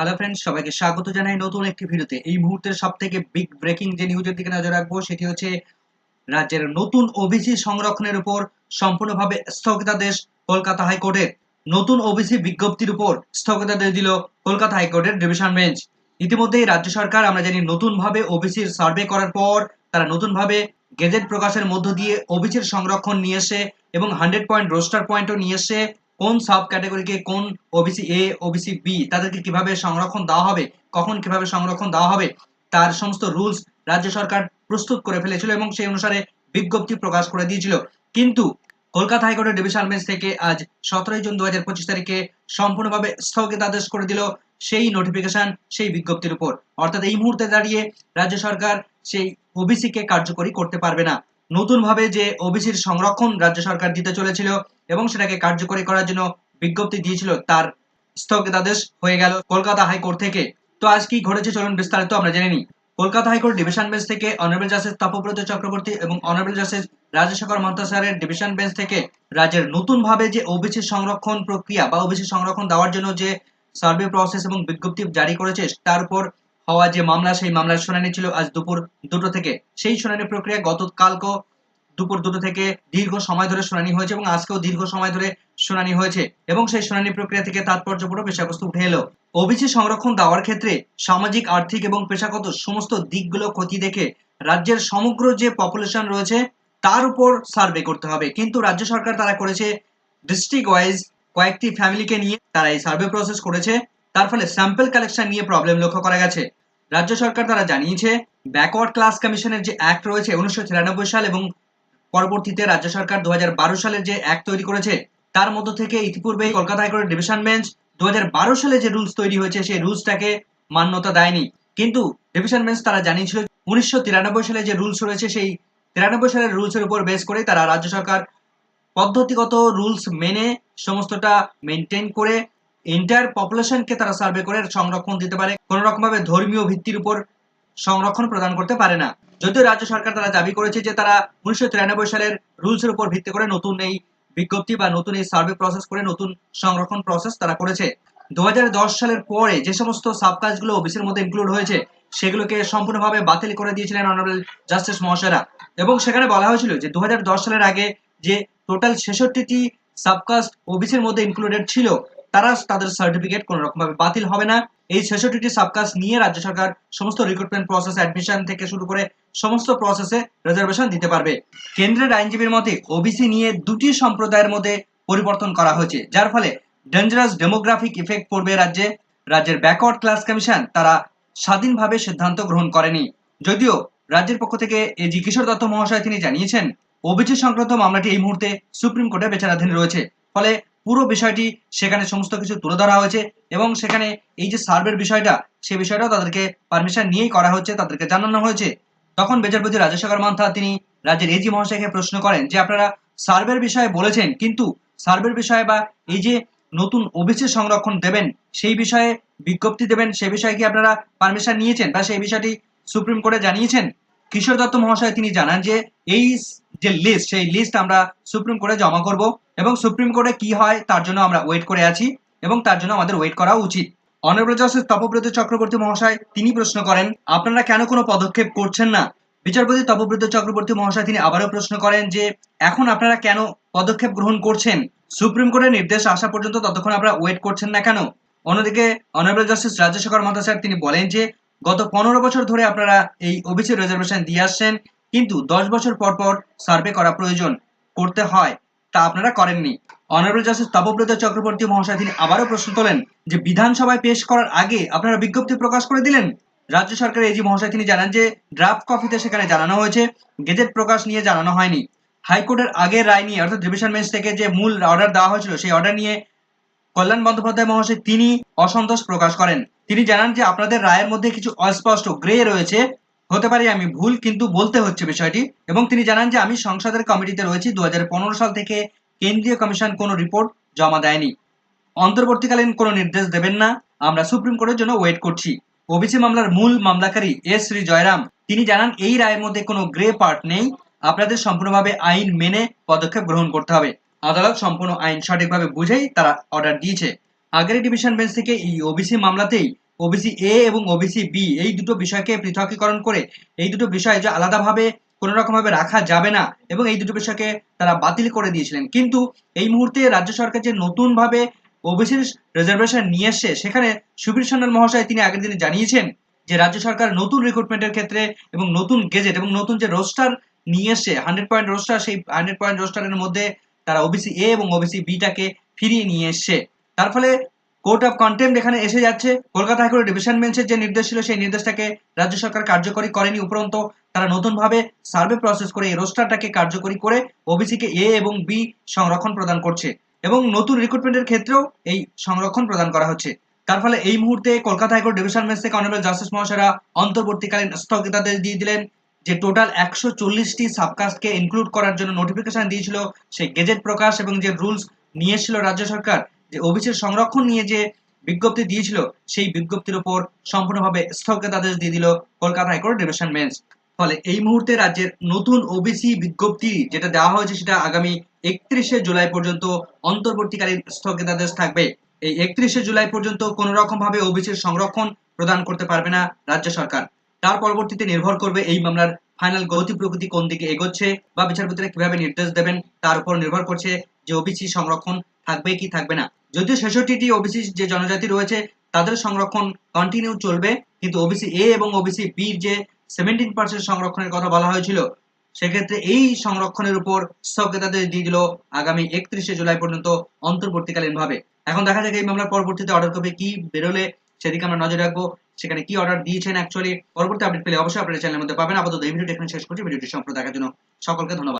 Hello friends সবাইকে স্বাগত জানাই নতুন একটি ভিডিওতে। এই মুহূর্তের সব থেকে বিগ ব্রেকিং যে নিউজের দিকে নজর রাখব, সেটি হচ্ছে রাজ্যের নতুন ওবিসি সংরক্ষণের উপর সম্পূর্ণভাবে স্থগিতাদেশ কলকাতা হাইকোর্টের। নতুন ওবিসি বিজ্ঞপ্তির উপর স্থগিতাদেশ দিল কলকাতা হাইকোর্টের ডিভিশন বেঞ্চ ইতিমধ্যেই রাজ্য সরকার, আমরা জানি, নতুনভাবে ওবিসির সার্ভে করার পর তারা নতুনভাবে গেজেট প্রকাশের মধ্য দিয়ে ওবিসির সংরক্ষণ নিয়ে এসে এবং হান্ড্রেড পয়েন্ট রোস্টার পয়েন্টও নিয়ে এসে কোন সাব ক্যাটাগরিকে কোন ওবিসি এ ওবিসি বি তাদেরকে কীভাবে সংরক্ষণ দেওয়া হবে, কখন কীভাবে সংরক্ষণ দেওয়া হবে, তার সমস্ত রুলস রাজ্য সরকার প্রস্তুত করে ফেলেছিল এবং সেই অনুসারে বিজ্ঞপ্তি প্রকাশ করে দিয়েছিল। কিন্তু কলকাতা হাইকোর্টের ডিভিশন বেঞ্চ থেকে আজ সতেরোই জুন দু হাজার পঁচিশ তারিখে সম্পূর্ণভাবে স্থগিতাদেশ করে দিল সেই নোটিফিকেশন সেই বিজ্ঞপ্তির উপর। অর্থাৎ এই মুহূর্তে দাঁড়িয়ে রাজ্য সরকার সেই ওবিসি কে কার্যকরী করতে পারবে না। নতুনভাবে যে ওবিসির সংরক্ষণ রাজ্য সরকার দিতে চলেছিল এবং সেটাকে কার্যকরী করার জন্য বিজ্ঞপ্তি দিয়েছিল তার স্থগিতাদেশ হয়ে গেল কলকাতা হাইকোর্ট থেকে। তো আজ কি ঘটেছে চলুন বিস্তারিত আমরা জেনে নিই। Kolkata high court division bench থেকে অনারেবল জাস্টিস তাপব্রত চক্রবর্তী এবং অনারেবল জাস্টিস রাজশেখর মহতা স্যারের ডিভিশন বেঞ্চ থেকে রাজ্যের নতুনভাবে যে ওবিসি সংরক্ষণ প্রক্রিয়া বা ওবিসি সংরক্ষণ দেওয়ার জন্য যে সার্ভে প্রসেস এবং বিজ্ঞপ্তি জারি করেছে, তার উপর হওয়া যে মামলা, সেই মামলার শুনানি ছিল আজ দুপুর দুটো থেকে। সেই শুনানি প্রক্রিয়া গতকালকে দুপুর দুটো থেকে দীর্ঘ সময় ধরে শুনানি হয়েছে এবং আজকেও দীর্ঘ সময় ধরে শুনানি হয়েছে এবং সেই শুনানি প্রক্রিয়া থেকে তাৎপর্যপূর্ণ বিষয়বস্তু উঠে এলো। ওবিসি সংরক্ষণ দেওয়ার ক্ষেত্রে সামাজিক, আর্থিক এবং পেশাগত সমস্ত দিকগুলো ক্ষতি দেখে রাজ্যের সমগ্র যে পপুলেশন রয়েছে তার উপর সার্ভে করতে হবে। কিন্তু রাজ্য সরকার তারা করেছে ডিস্ট্রিক্ট ওয়াইজ কয়েকটি ফ্যামিলিকে নিয়ে তারা এই সার্ভে প্রসেস করেছে। তার ফলে স্যাম্পল কালেকশন নিয়ে প্রবলেম লক্ষ্য করা গেছে। রাজ্য সরকার তারা জানিয়েছে ব্যাকওয়ার্ড ক্লাস কমিশনের যে অ্যাক্ট রয়েছে উনিশশো ছিয়ানব্বই সাল এবং পরবর্তীতে রাজ্য সরকার দু সালের যে অ্যাক্ট তৈরি করেছে, তার মধ্য থেকে ইতিপূর্বে কলকাতা হাইকোর্টের ডিভিশন বেঞ্চ দু সালে যে রুলস তৈরি হয়েছে, সেই রুলসটাকে মান্যতা দেয়নি। কিন্তু ডিভিশন বেঞ্চ তারা জানিয়েছিল উনিশশো সালে যে রুলস রয়েছে, সেই তিরানব্বই সালের রুলসের উপর বেস করে তারা রাজ্য সরকার পদ্ধতিগত রুলস মেনে সমস্তটা মেনটেন করে এন্টায়ার পপুলেশনকে তারা সার্ভে করে, সংরক্ষণ দিতে পারে। কোনো রকম ভাবে ধর্মীয় ভিত্তির উপর সংরক্ষণ প্রদান করতে পারে না। যদিও রাজ্য সরকার তারা দাবি করেছে যে তারা উনিশশো সালের রুলসের উপর ভিত্তি করে নতুন এই বিজ্ঞপ্তি বা নতুন এই সার্ভে প্রসেস করে নতুন সংরক্ষণ প্রসেস তারা করেছে। দু সালের পরে যে সমস্ত সাব কাজগুলো ওবিসির মধ্যে ইনক্লুড হয়েছে, সেগুলোকে সম্পূর্ণভাবে বাতিল করে দিয়েছিলেন অনারেবল জাস্টিস মহাশয়রা এবং সেখানে বলা হয়েছিল যে দু হাজার দশ সালের আগে যে টোটাল ছেষট্টিটি সাবকাস্ট ওবিসির মধ্যে ইনক্লুডেড ছিল, তারা তাদের সার্টিফিকেট কোনো রকম ভাবে বাতিল হবে না। এই ছেষট্টিটি সাবকাস্ট নিয়ে রাজ্য সরকার সমস্ত রিক্রুটমেন্ট প্রসেস অ্যাডমিশন থেকে শুরু করে সমস্ত প্রসেসে রিজার্ভেশন দিতে পারবে। কেন্দ্রের আইনজীবীর মতে ওবিসি নিয়ে দুটি সম্প্রদায়ের মধ্যে পরিবর্তন করা হয়েছে, যার ফলে ডেঞ্জারাস ডেমোগ্রাফিক ইফেক্ট পড়বে রাজ্যে। রাজ্যের ব্যাকওয়ার্ড ক্লাস কমিশন তারা স্বাধীনভাবে সিদ্ধান্ত গ্রহণ করেনি। যদিও রাজ্যের পক্ষ থেকে এজি কিশোর দত্ত মহাশয় তিনি জানিয়েছেন ওবিসি সংক্রান্ত মামলাটি এই মুহূর্তে সুপ্রিম কোর্টে বিচারাধীন রয়েছে। ফলে পুরো বিষয়টি সেখানে সমস্ত কিছু তুলে ধরা হয়েছে এবং সেখানে এই যে সার্ভের বিষয়টা সে বিষয়টাও তাদেরকে পারমিশন নিয়েই করা হচ্ছে, তাদেরকে জানানো হয়েছে। তখন বিচারপতি রাজশেখর মান্থা, তিনি রাজ্যের এজি মহাশয়কে প্রশ্ন করেন যে, আপনারা সার্ভের বিষয়ে বলেছেন, কিন্তু সার্ভের বিষয়ে বা এই যে নতুন ওবিসি সংরক্ষণ দেবেন, সেই বিষয়ে বিজ্ঞপ্তি দেবেন সেই বিষয়ে কি আপনারা পারমিশন নিয়েছেন? বা সেই বিষয়টি সুপ্রিম কোর্টে জানিয়েছেন? কিশোর দত্ত মহাশয় তিনি জানান যে, এই যে লিস্ট সেই লিস্ট আমরা সুপ্রিম কোর্টে জমা করব এবং সুপ্রিম কোর্টে কি হয় তার জন্য আমরা ওয়েট করে আছি এবং তার জন্য আমাদের ওয়েট করা উচিত। অনারেবল জাস্টিস তপব্রত চক্রবর্তী মহাশয়, তিনি প্রশ্ন করেন, আপনারা কেন কোনো পদক্ষেপ করছেন না? বিচারপতি তপব্রত চক্রবর্তী মহাশয়, তিনি আবারও প্রশ্ন করেন যে, এখন আপনারা কেন পদক্ষেপ গ্রহণ করছেন? সুপ্রিম কোর্টের নির্দেশ আসা পর্যন্ত ততক্ষণ আপনারা ওয়েট করছেন না কেন? অন্যদিকে অনারেবল জাস্টিস রাজশেখর মাথা স্যার, তিনি বলেন যে, গত পনেরো বছর ধরে আপনারা এই ওবিসি রিজার্ভেশন দিয়ে আসছেন। কিন্তু দশ বছর পর পর সার্ভে করা প্রয়োজন করতে হয়, তা আপনারা করেননি। অনারেবল জাস্টিস তপব্রত চক্রবর্তী মহাশয়, তিনি আবারও প্রশ্ন তোলেন যে বিধানসভায় পেশ করার আগে আপনারা বিজ্ঞপ্তি প্রকাশ করে দিলেন? রাজ্য সরকারের এজি মহাশয়, তিনি জানান যে ড্রাফট কপিতে সেখানে জানানো হয়েছে, গেজেট প্রকাশ নিয়ে জানানো হয়নি। হাইকোর্টের আগের রায় নিয়ে, অর্থাৎ ডিভিশন বেঞ্চ থেকে যে মূল অর্ডার দেওয়া হয়েছিল, সেই অর্ডার নিয়ে কল্যাণ বন্দ্যোপাধ্যায় মহাশয়, তিনি অসন্তোষ প্রকাশ করেন। তিনি জানান যে আপনাদের রায়ের মধ্যে কিছু অস্পষ্ট গ্রে রয়েছে হতে পারে আমি ভুল, কিন্তু বলতে হচ্ছে বিষয়টি। এবং তিনি জানান যে আমি সংসদের কমিটিতে রয়েছি, দুহাজার পনেরো সাল থেকে কেন্দ্রীয় কমিশন কোনো রিপোর্ট জমা দেয়নি। অন্তর্বর্তীকালীন কোনো নির্দেশ দেবেন না, আমরা সুপ্রিম কোর্টের জন্য ওয়েট করছি। ওবিসি মামলার মূল মামলাকারী এস শ্রী জয়রাম, তিনি জানান এই রায়ের মধ্যে কোনো গ্রে পার্ট নেই, আপনাদের সম্পূর্ণভাবে আইন মেনে পদক্ষেপ গ্রহণ করতে হবে। আদালত সম্পূর্ণ আইন সঠিকভাবে বুঝেই তারা অর্ডার দিয়েছে। আগের ডিভিশন বেঞ্চ থেকে এই ওবিসি মামলাতেই ওবিসি এ এবং ওবিসি বি এই দুটো বিষয়কে পৃথকীকরণ করে এই দুটো বিষয় যে আলাদাভাবে কোনো রকম ভাবে রাখা যাবে না এবং এই দুটো বিষয়কে তারা বাতিল করে দিয়েছিলেন। কিন্তু এই মুহূর্তে রাজ্য সরকার যে নতুন ভাবে ওবিসি রিজার্ভেশন নিয়ে এসছে, সেখানে সুবীর সন্ন্যাল মহাশয় তিনি আগের দিনে জানিয়েছেন যে রাজ্য সরকার নতুন রিক্রুটমেন্টের ক্ষেত্রে এবং নতুন গেজেট এবং নতুন যে রোস্টার নিয়ে এসছে হান্ড্রেড পয়েন্ট রোস্টার সেই হান্ড্রেড পয়েন্ট রোস্টারের মধ্যে তারা ওবিসি এ এবং ওবিসি বিটাকে ফিরিয়ে নিয়ে এসছে। তার ফলে কোর্ট অফ কন্টেম্প এখানে এসে যাচ্ছে। কলকাতা হাইকোর্ট ডিভিশন বেঞ্চের যে নির্দেশ ছিল, সেই নির্দেশটাকে রাজ্য সরকার কার্যকরী করেনি। উপরন্ত তারা নতুনভাবে সার্ভে প্রসেস করে এই রোস্টারটাকে কার্যকরী করে ওবিসি কে এ এবং বি সংরক্ষণ প্রদান করছে এবং নতুন রিক্রুটমেন্টের ক্ষেত্রেও এই সংরক্ষণ প্রদান করা হচ্ছে। তার ফলে এই মুহূর্তে Kolkata high court division bench থেকে অনারেবল জাস্টিস মহাশয়রা অন্তর্বর্তীকালীন স্থগিতাদেশ দিয়ে দিলেন যে টোটাল একশো চল্লিশটি সাবকাস্টকে ইনক্লুড করার জন্য নোটিফিকেশন দিয়েছিল সেই গেজেট প্রকাশ এবং যে রুলস নিয়ে এসেছিল রাজ্য সরকার যে ওবিসির সংরক্ষণ নিয়ে যে বিজ্ঞপ্তি দিয়েছিল, সেই বিজ্ঞপ্তির উপর সম্পূর্ণভাবে স্থগিতাদেশ দিয়ে দিল কলকাতা হাইকোর্ট, ডিভিশন বেঞ্চ। ফলে এই মুহূর্তে রাজ্যের নতুন ওবিসি বিজ্ঞপ্তি যেটা দেওয়া হয়েছে, সেটা আগামী একত্রিশে জুলাই পর্যন্ত অন্তর্বর্তীকালীন স্থগিতাদেশ থাকবে। এই একত্রিশে জুলাই পর্যন্ত কোনো রকম ভাবে ওবিসির সংরক্ষণ প্রদান করতে পারবে না রাজ্য সরকার। তার পরবর্তীতে নির্ভর করবে এই মামলার ফাইনাল গতি প্রকৃতি কোন দিকে এগোচ্ছে বা বিচারপতিরা কীভাবে নির্দেশ দেবেন, তার উপর নির্ভর করছে যে ওবিসি সংরক্ষণ থাকবে কি থাকবে না। যদিও ছেষট্টিটি ওবিসি যে জনজাতি রয়েছে, তাদের সংরক্ষণ কন্টিনিউ চলবে, কিন্তু ওবিসি এ এবং ওবিসি বির যে সেভেন্টিন পার্সেন্ট সংরক্ষণের কথা বলা হয়েছিল, সেক্ষেত্রে এই সংরক্ষণের উপর স্থগিতাদেশ দিয়ে দিল আগামী একত্রিশে জুলাই পর্যন্ত অন্তর্বর্তীকালীন ভাবে এখন দেখা যাক এই মামলার পরবর্তীতে অর্ডার কপি কি বেরোলে, সেদিকে আমরা নজর রাখব, সেখানে কি অর্ডার দিয়েছেন অ্যাকচুয়ালি পরবর্তী আপডেট পেলে অবশ্যই আপনাদের চ্যানেলের মধ্যে পাবেন। আপাতত এই ভিডিওটি এখানে শেষ করছি। ভিডিওটি সম্পূর্ণ দেখার জন্য সকলকে ধন্যবাদ।